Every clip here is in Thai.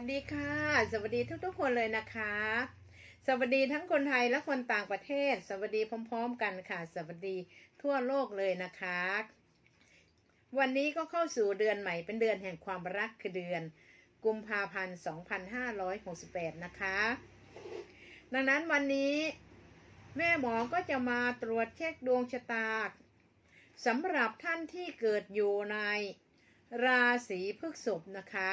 วัสดีค่ะ สวัสดีทุกๆคนเลยนะคะ สวัสดีทั้งคนไทยและคนต่างประเทศ สวัสดีพร้อม ๆ กันค่ะ สวัสดีทั่วโลกเลยนะคะ วันนี้ก็เข้าสู่เดือนใหม่เป็นเดือนแห่งความรักคือเดือน กุมภาพันธ์2568 นะคะ ดังนั้นวันนี้แม่หมอก็จะมาตรวจเช็คดวงชะตาสำหรับท่านที่เกิดอยู่ในราศีพฤษภนะคะ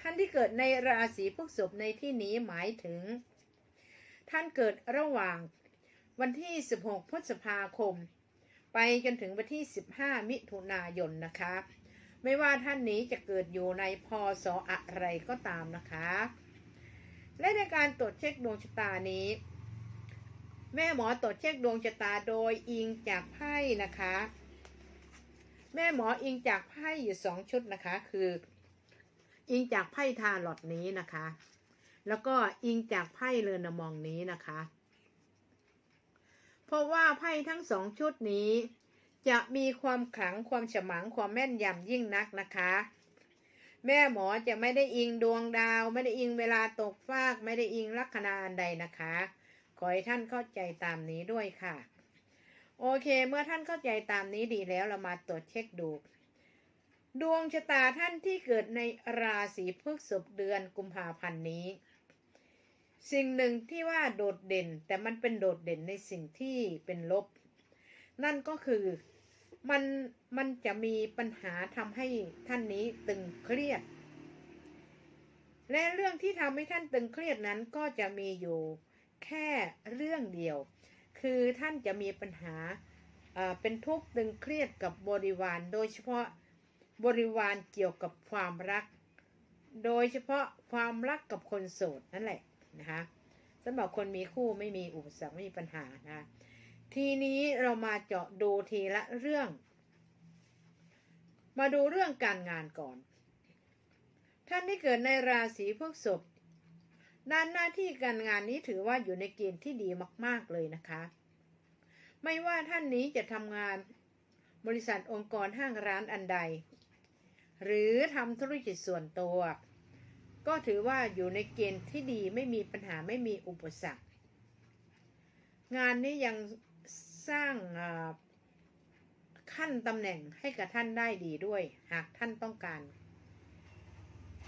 ท่านที่เกิดในราศีพฤษภในที่นี้หมายถึง ท่านเกิดระหว่างวันที่ 16 พฤษภาคม ไปจนถึงวันที่ 15 มิถุนายนนะคะ ไม่ว่าท่านนี้จะเกิดอยู่ในพศอะไรก็ตามนะคะ และในการตรวจเช็คดวงชะตานี้ แม่หมอตรวจเช็คดวงชะตาโดยอิงจากไพ่นะคะ แม่หมออิงจากไพ่อยู่สองชุดนะคะ คือ อิงจากไพ่ทาหลอดนี้นะคะ แล้วก็อิงจากไพ่เรือนมองนี้นะคะ เพราะว่าไพ่ทั้งสองชุดนี้ จะมีความขลังความฉมังความแม่นยำยิ่งนักนะคะ แม่หมอจะไม่ได้อิงดวงดาว ไม่ได้อิงเวลาตกฟาก ไม่ได้อิงลัคนาอันใดนะคะ ขอให้ท่านเข้าใจตามนี้ด้วยค่ะ โอเค เมื่อท่านเข้าใจตามนี้ดีแล้วเรามาตรวจเช็คดู ดวงชะตาท่านที่เกิดในราศีพฤษภเดือนกุมภาพันธ์นี้ สิ่งหนึ่งที่ว่าโดดเด่น แต่มันเป็นโดดเด่นในสิ่งที่เป็นลบ นั่นก็คือมันมันจะมีปัญหาทำให้ท่านนี้ตึงเครียด และเรื่องที่ทำให้ท่านตึงเครียดนั้นก็จะมีอยู่แค่เรื่องเดียว คือท่านจะมีปัญหาอ่าเป็นทุกข์ตึงเครียดกับบริวารโดยเฉพาะ บริวารเกี่ยวกับความรัก โดยเฉพาะความรักกับคนโสดนั่นแหละนะคะสำหรับคนมีคู่ไม่มีอุปสรรคไม่มีปัญหานะทีนี้เรามาเจาะดูทีละเรื่อง มาดูเรื่องการงานก่อน ท่านที่เกิดในราศีพฤษภด้านหน้าที่การงานนี้ถือว่าอยู่ในเกณฑ์ที่ดีมาก ๆเลยนะคะ ไม่ว่าท่านนี้จะทำงานบริษัทองค์กรห้างร้านอันใด หรือทำธุรกิจส่วนตัว ก็ถือว่าอยู่ในเกณฑ์ที่ดีไม่มีปัญหาไม่มีอุปสรรค งานนี้ยังสร้างขั้นตำแหน่งให้กับท่านได้ดีด้วย หากท่านต้องการ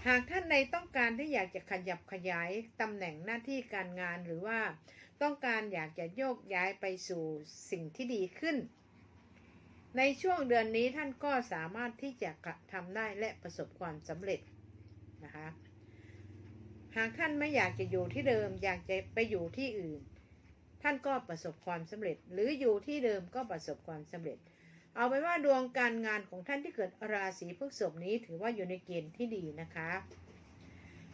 หากท่านใดต้องการที่อยากจะขยับขยายตำแหน่งหน้าที่การงานหรือว่าต้องการอยากจะโยกย้ายไปสู่สิ่งที่ดีขึ้น ในช่วงเดือนนี้ท่านก็สามารถที่จะทำได้และประสบความสำเร็จนะคะหากท่านไม่อยากจะอยู่ที่เดิมอยากจะไปอยู่ที่อื่น ท่านก็ประสบความสำเร็จ หรืออยู่ที่เดิมก็ประสบความสำเร็จ เอาไปว่าดวงการงานของท่านที่เกิดราศีพฤษภนี้ถือว่าอยู่ในเกณฑ์ที่ดีนะคะ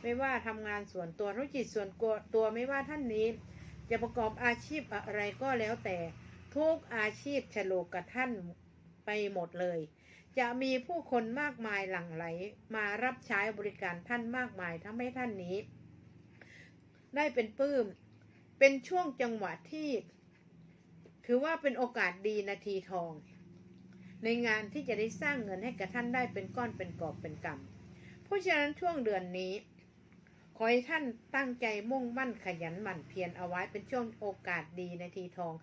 ไม่ว่าทำงานส่วนตัวธุรกิจส่วนตัวไม่ว่าท่านนี้ จะประกอบอาชีพอะไรก็แล้วแต่ทุกอาชีพฉลกกับท่าน ไปหมดเลย จะมีผู้คนมากมายหลั่งไหล มารับใช้บริการท่านมากมายทำให้ท่านนี้ ได้เป็นปื้ม เป็นช่วงจังหวะที่ ถือว่าเป็นโอกาสดีนาทีทอง ในงานที่จะได้สร้างเงินให้กับท่านได้เป็นก้อนเป็นกอบเป็นกำเพราะฉะนั้นช่วงเดือนนี้ขอให้ท่านตั้งใจมุ่งมั่นขยันหมั่นเพียรเอาไว้เป็นช่วงโอกาสดีนาทีทอง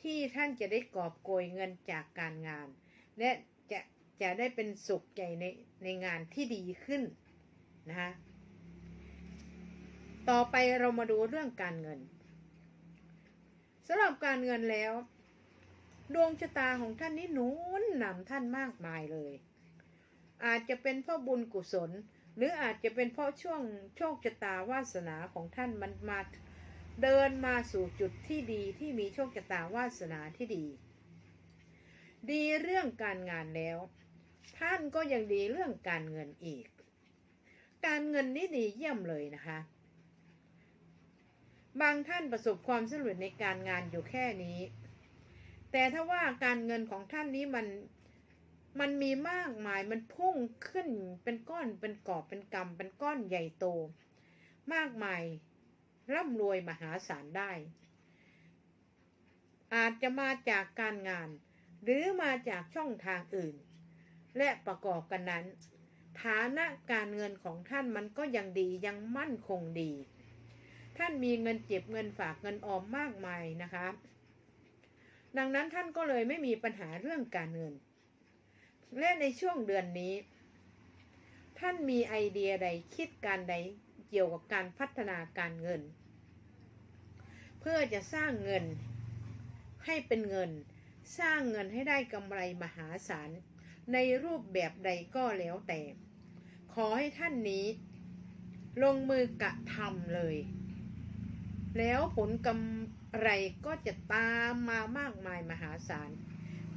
ที่ท่านจะได้กอบโกยเงินจากการงาน และจะจะได้เป็นสุขใจในในงานที่ดีขึ้นนะคะต่อไปเรามาดูเรื่องการเงินสำหรับการเงินแล้ว ดวงชะตาของท่านนี้หนุนนำท่านมากมายเลย อาจจะเป็นเพราะบุญกุศล หรืออาจจะเป็นเพราะช่วงโชคชะตาวาสนาของท่านมันมาเดินมาสู่จุดที่ดีที่มีโชคชะตาวาสนาที่ดี ดีเรื่องการงานแล้ว ท่านก็ยังดีเรื่องการเงินอีก การเงินนี่ดีเยี่ยมเลยนะคะ บางท่านประสบความสำเร็จในการงานอยู่แค่นี้ แต่ถ้าว่าการเงินของท่านนี้มันมันมีมากมายมันพุ่งขึ้นเป็นก้อนเป็นกอบเป็นกำเป็นก้อนใหญ่โต มากมายร่ำรวยมหาศาลได้ อาจจะมาจากการงาน หรือมาจากช่องทางอื่น และประกอบกันนั้น ฐานะการเงินของท่านมันก็ยังดียังมั่นคงดี ท่านมีเงินเก็บเงินฝากเงินออมมากมายนะคะ ดังนั้นท่านก็เลยไม่มีปัญหาเรื่องการเงิน และในช่วงเดือนนี้ ท่านมีไอเดียใดคิดการใดเกี่ยวกับการพัฒนาการเงิน เพื่อจะสร้างเงินให้เป็นเงิน สร้างเงินให้ได้กำไรมหาศาล ในรูปแบบใดก็แล้วแต่ ขอให้ท่านนี้ ลงมือกระทำเลย แล้วผลกำไรก็จะตามมามากมายมหาศาล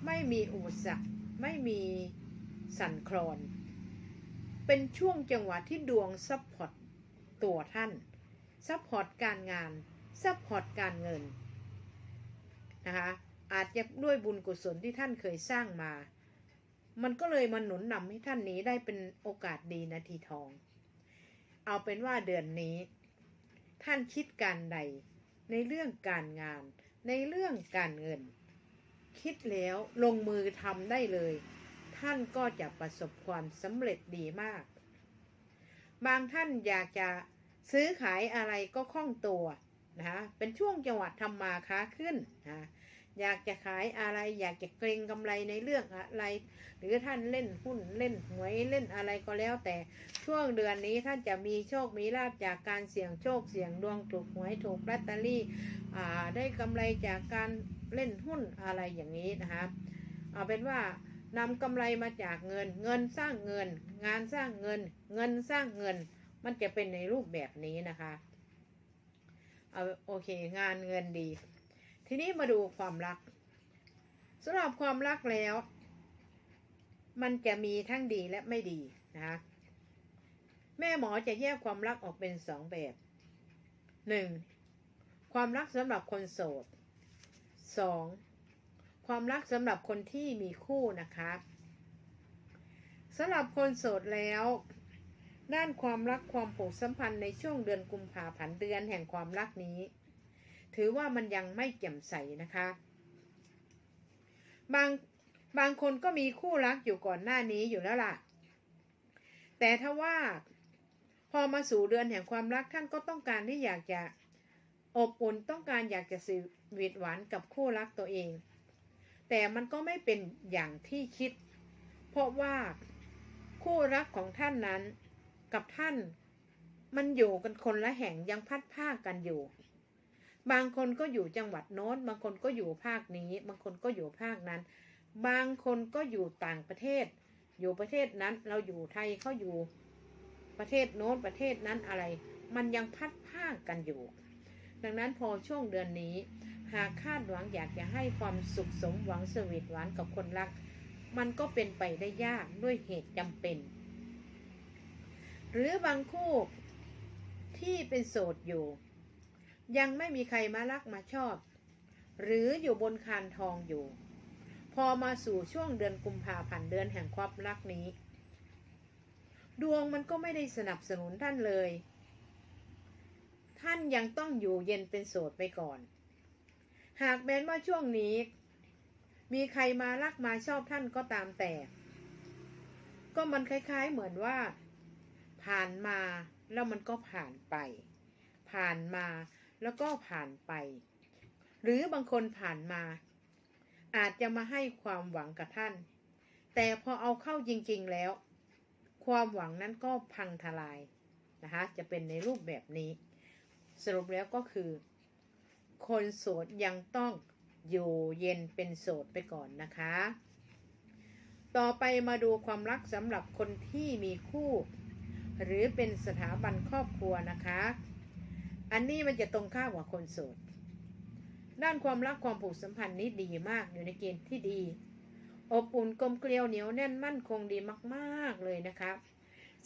ไม่มีอุปสรรคไม่มีสั่นคลอน เป็นช่วงจังหวะที่ดวงซัพพอร์ตตัวท่าน ซัพพอร์ตการงาน ซัพพอร์ตการเงินนะคะ อาจจะด้วยบุญกุศลที่ท่านเคยสร้างมา มันก็เลยมาหนุนนำให้ท่านนี้ได้เป็นโอกาสดีนาทีทอง เอาเป็นว่าเดือนนี้ ท่านคิดการใด ในเรื่องการงาน ในเรื่องการเงิน คิดแล้วลงมือทำได้เลย ท่านก็จะประสบความสำเร็จดีมาก บางท่านอยากจะซื้อขายอะไรก็คล่องตัวนะคะเป็นช่วงจังหวะทำมาค้าขึ้นนะ อยากจะขายอะไร อยากจะเกรงกำไรในเรื่องอะไร หรือท่านเล่นหุ้นเล่นหวยเล่นอะไรก็แล้ว แต่ช่วงเดือนนี้ท่านจะมีโชคมีลาบจากการเสี่ยงโชคเสี่ยงดวงถูกหวยถูกลอตเตอรี่ได้กำไรจากการเล่นหุ้นอะไรอย่างนี้นะคะเอาเป็นว่านำกำไรมาจากเงิน เงินสร้างเงิน งานสร้างเงิน เงินสร้างเงิน มันจะเป็นในรูปแบบนี้นะคะ เอาโอเค งานเงินดี ทีนี้มาดูความรักสำหรับความรักแล้ว มันจะมีทั้งดีและไม่ดีนะคะแม่หมอจะแยกความรักออกเป็นสองแบบหนึ่งความรักสำหรับคนโสดสองความรักสำหรับคนที่มีคู่นะคะสำหรับคนโสดแล้ว ด้านความรักความผูกสัมพันธ์ในช่วงเดือนกุมภาพันธ์เดือนแห่งความรักนี้ ถือว่ามันยังไม่แจ่มใสนะคะ บางบางคนก็มีคู่รักอยู่ก่อนหน้านี้อยู่แล้วล่ะ แต่ถ้าว่าพอมาสู่เดือนแห่งความรักท่านก็ต้องการที่อยากจะอบอุ่นต้องการอยากจะสวีทหวานกับคู่รักตัวเอง แต่มันก็ไม่เป็นอย่างที่คิด เพราะว่าคู่รักของท่านนั้นกับท่านมันอยู่กันคนละแห่งยังพัดภากันอยู่ บางคนก็อยู่จังหวัดโน้น บางคนก็อยู่ภาคนี้ บางคนก็อยู่ภาคนั้น บางคนก็อยู่ต่างประเทศ อยู่ประเทศนั้น เราอยู่ไทยเขาอยู่ประเทศโน้นประเทศนั้นอะไร มันยังพัดภาคกันอยู่ ดังนั้นพอช่วงเดือนนี้ หากคาดหวังอยากจะให้ความสุขสมหวังสวีทหวานกับคนรัก มันก็เป็นไปได้ยากด้วยเหตุจำเป็น หรือบางคู่ที่เป็นโสดอยู่ ยังไม่มีใครมารักมาชอบ หรืออยู่บนคานทองอยู่ พอมาสู่ช่วงเดือนกุมภาพันธ์เดือนแห่งความรักนี้ ดวงมันก็ไม่ได้สนับสนุนท่านเลย ท่านยังต้องอยู่เย็นเป็นโสดไปก่อน หากแม้นว่าช่วงนี้ มีใครมารักมาชอบท่านก็ตามแต่ ก็มันคล้ายๆเหมือนว่า ผ่านมาแล้วมันก็ผ่านไปผ่านมา แล้วก็ผ่านไป หรือบางคนผ่านมา อาจจะมาให้ความหวังกับท่าน แต่พอเอาเข้าจริงๆแล้ว ความหวังนั้นก็พังทลายนะคะจะเป็นในรูปแบบนี้ สรุปแล้วก็คือ คนโสดยังต้องอยู่เย็นเป็นโสดไปก่อนนะคะ ต่อไปมาดูความรักสำหรับคนที่มีคู่ หรือเป็นสถาบันครอบครัวนะคะ อันนี้มันจะตรงข้ามกับคนโสด ด้านความรักความผูกสัมพันธ์นี้ดีมากอยู่ในเกณฑ์ที่ดี อบอุ่นกลมเกลียวเหนียวแน่นมั่นคงดีมากๆเลยนะคะ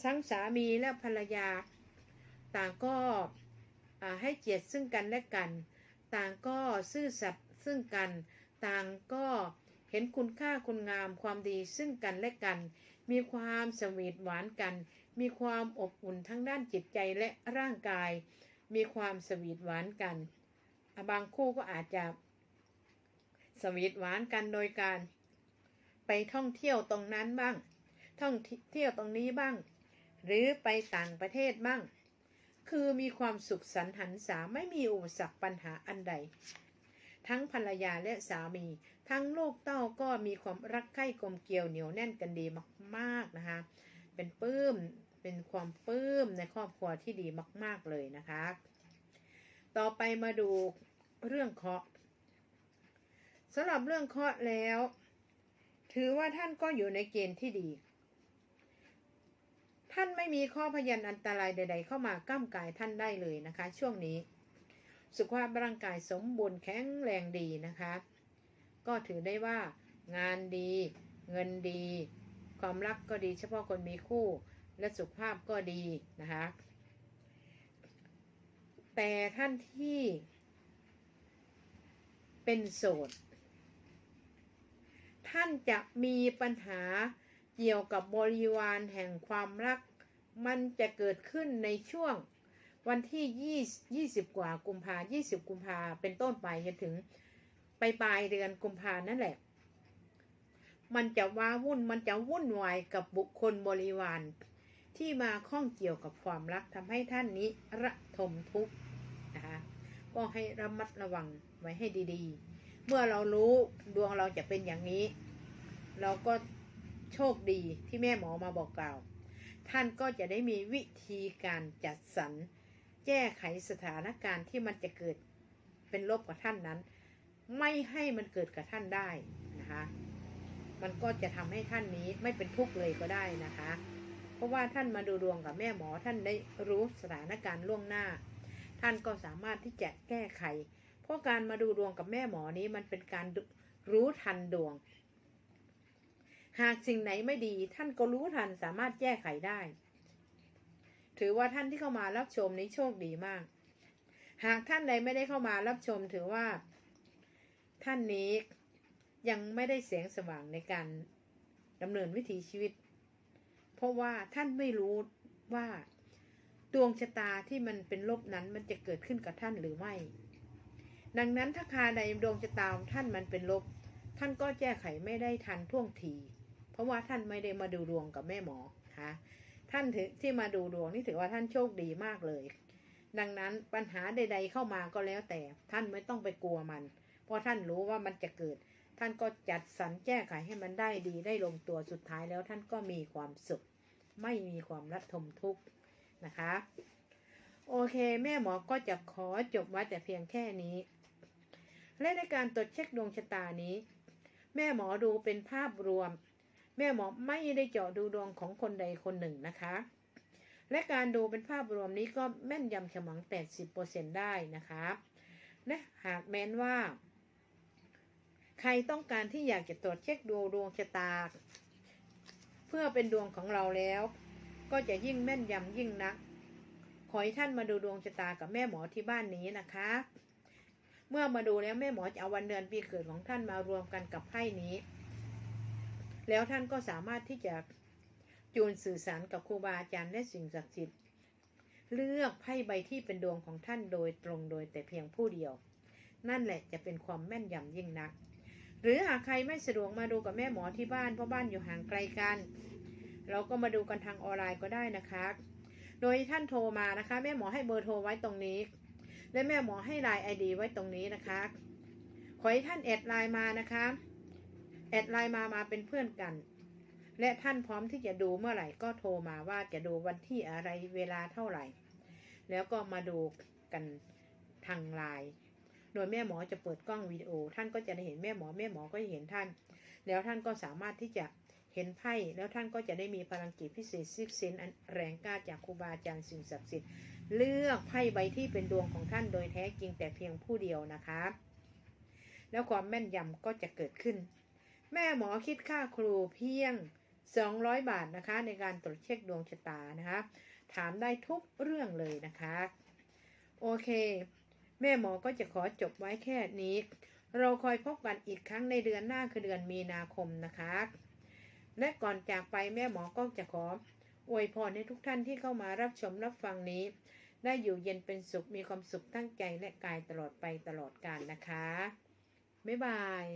ทั้งสามีและภรรยา ต่างก็ให้เกียรติซึ่งกันและกัน ต่างก็ซื่อสัตย์ซึ่งกัน ต่างก็เห็นคุณค่าคุณงามความดีซึ่งกันและกัน มีความสวีทหวานกัน มีความอบอุ่นทั้งด้านจิตใจและร่างกาย มีความสวีทหวานกัน บางคู่ก็อาจจะสวีทหวานกันโดยการ ไปท่องเที่ยวตรงนั้นบ้าง ท่องเที่ยวตรงนี้บ้าง หรือไปต่างประเทศบ้าง คือมีความสุขสันหันษาไม่มีอุปสรรคปัญหาอันใด ทั้งภรรยาและสามี ทั้งลูกเต้าก็มีความรักใคร่กลมเกลียวเหนียวแน่นกันดีมาก ๆนะคะ เป็นปื้ม เป็นความปลื้มในครอบครัวที่ดีมาก ๆเลยนะคะ ต่อไปมาดูเรื่องเคราะห์สำหรับเรื่องเคราะห์แล้ว ถือว่าท่านก็อยู่ในเกณฑ์ที่ดี ท่านไม่มีข้อพยันอันตรายใด ๆ เข้ามาก้ากายท่านได้เลยนะคะ ช่วงนี้ สุขภาพร่างกายสมบูรณ์แข็งแรงดีนะคะ ก็ถือได้ว่างานดี เงินดี ความรักก็ดีเฉพาะคนมีคู่ และสุขภาพก็ดีนะคะ แต่ท่านที่เป็นโสด ท่านจะมีปัญหาเกี่ยวกับบริวารแห่งความรัก มันจะเกิดขึ้นในช่วงวันที่20 20กว่ากุมภา20กุมภาเป็นต้นไปจนถึงไปปลายเดือนกุมภานั่นแหละ มันจะว้าวุ่นมันจะวุ่นวายกับบุคคลบริวาร ที่มาข้องเกี่ยวกับความรักทำให้ท่านนี้ระทมทุกข์นะคะก็ให้ระมัดระวังไว้ให้ดีๆ เมื่อเรารู้ดวงเราจะเป็นอย่างนี้ เราก็โชคดีที่แม่หมอมาบอกกล่าว ท่านก็จะได้มีวิธีการจัดสรรแก้ไขสถานการณ์ที่มันจะเกิดเป็นลบกับท่านนั้น ไม่ให้มันเกิดกับท่านได้นะคะ มันก็จะทำให้ท่านนี้ไม่เป็นทุกข์เลยก็ได้นะคะ เพราะว่าท่านมาดูดวงกับแม่หมอท่านได้รู้สถานการณ์ล่วงหน้า ท่านก็สามารถที่จะแก้ไข เพราะการมาดูดวงกับแม่หมอนี้มันเป็นการรู้ทันดวง หากสิ่งไหนไม่ดี ท่านก็รู้ทันสามารถแก้ไขได้ ถือว่าท่านที่เข้ามารับชมนี้โชคดีมาก หากท่านใดไม่ได้เข้ามารับชมถือว่า ท่านนี้ยังไม่ได้แสงสว่างในการดำเนินวิถีชีวิต เพราะว่าท่านไม่รู้ว่าดวงชะตาที่มันเป็นลบนั้นมันจะเกิดขึ้นกับท่านหรือไม่ ดังนั้นถ้าคาใดดวงชะตาของท่านมันเป็นลบ ท่านก็แก้ไขไม่ได้ทันท่วงที เพราะว่าท่านไม่ได้มาดูดวงกับแม่หมอค่ะท่านถือที่มาดูดวงนี่ถือว่าท่านโชคดีมากเลย ดังนั้นปัญหาใด ๆเข้ามาก็แล้วแต่ท่านไม่ต้องไปกลัวมัน เพราะท่านรู้ว่ามันจะเกิด ท่านก็จัดสรรแก้ไขให้มันได้ดีได้ลงตัวสุดท้ายแล้วท่านก็มีความสุข ไม่มีความรัดทมทุกข์นะคะ โอเค แม่หมอก็จะขอจบไว้แต่เพียงแค่นี้ และในการตรวจเช็คดวงชะตานี้ แม่หมอดูเป็นภาพรวม แม่หมอไม่ได้เจาะดูดวงของคนใดคนหนึ่งนะคะ และการดูเป็นภาพรวมนี้ก็แม่นยำฉมัง 80%ได้นะคะและหากแม้นว่า ใครต้องการที่อยากจะตรวจเช็คดูดวงชะตา เพื่อเป็นดวงของเราแล้ว ก็จะยิ่งแม่นยำยิ่งนัก ขอให้ท่านมาดูดวงชะตากับแม่หมอที่บ้านนี้นะคะ เมื่อมาดูแล้วแม่หมอจะเอาวันเดือนปีเกิดของท่านมารวมกันกับไพ่นี้ แล้วท่านก็สามารถที่จะจูนสื่อสารกับครูบาอาจารย์และสิ่งศักดิ์สิทธิ์เลือกไพ่ใบที่เป็นดวงของท่านโดยตรงโดยแต่เพียงผู้เดียว นั่นแหละจะเป็นความแม่นยำยิ่งนัก หรือหากใครไม่สะดวกมาดูกับแม่หมอที่บ้านเพราะบ้านอยู่ห่างไกลกัน เราก็มาดูกันทางออนไลน์ก็ได้นะคะ โดยท่านโทรมานะคะ แม่หมอให้เบอร์โทรไว้ตรงนี้ และแม่หมอให้ไลน์ไอดีไว้ตรงนี้นะคะ ขอให้ท่านแอดไลน์มานะคะแอดไลน์มามาเป็นเพื่อนกัน และท่านพร้อมที่จะดูเมื่อไหร่ก็โทรมาว่าจะดูวันที่อะไรเวลาเท่าไหร่ แล้วก็มาดูกันทางไลน์ ดยแม่หมอจะเปิดกล้องวิดีโอ ท่านก็จะได้เห็นแม่หมอแม่หมอก็จะเห็นท่าน แล้วท่านก็สามารถที่จะเห็นไพ่แล้วท่านก็จะได้มีพลังจิตพิเศษซิกเซนอันแรงกล้าจากครูบาอาจารย์สิ่งศักดิ์สิทธิ์เลือกไพ่ใบที่เป็นดวงของท่านโดยแท้จริงแต่เพียงผู้เดียวนะคะ แล้วความแม่นยำก็จะเกิดขึ้น แม่หมอคิดค่าครูเพียง 200 บาทนะคะ ในการตรวจเช็คดวงชะตานะคะ ถามได้ทุกเรื่องเลยนะคะ โอเค แม่หมอก็จะขอจบไว้แค่นี้ เราคอยพบกันอีกครั้งในเดือนหน้าคือเดือนมีนาคมนะคะ และก่อนจากไปแม่หมอก็จะขออวยพรให้ทุกท่านที่เข้ามารับชมรับฟังนี้ ได้อยู่เย็นเป็นสุขมีความสุขตั้งใจและกายตลอดไปตลอดกาลนะคะ บ๊ายบาย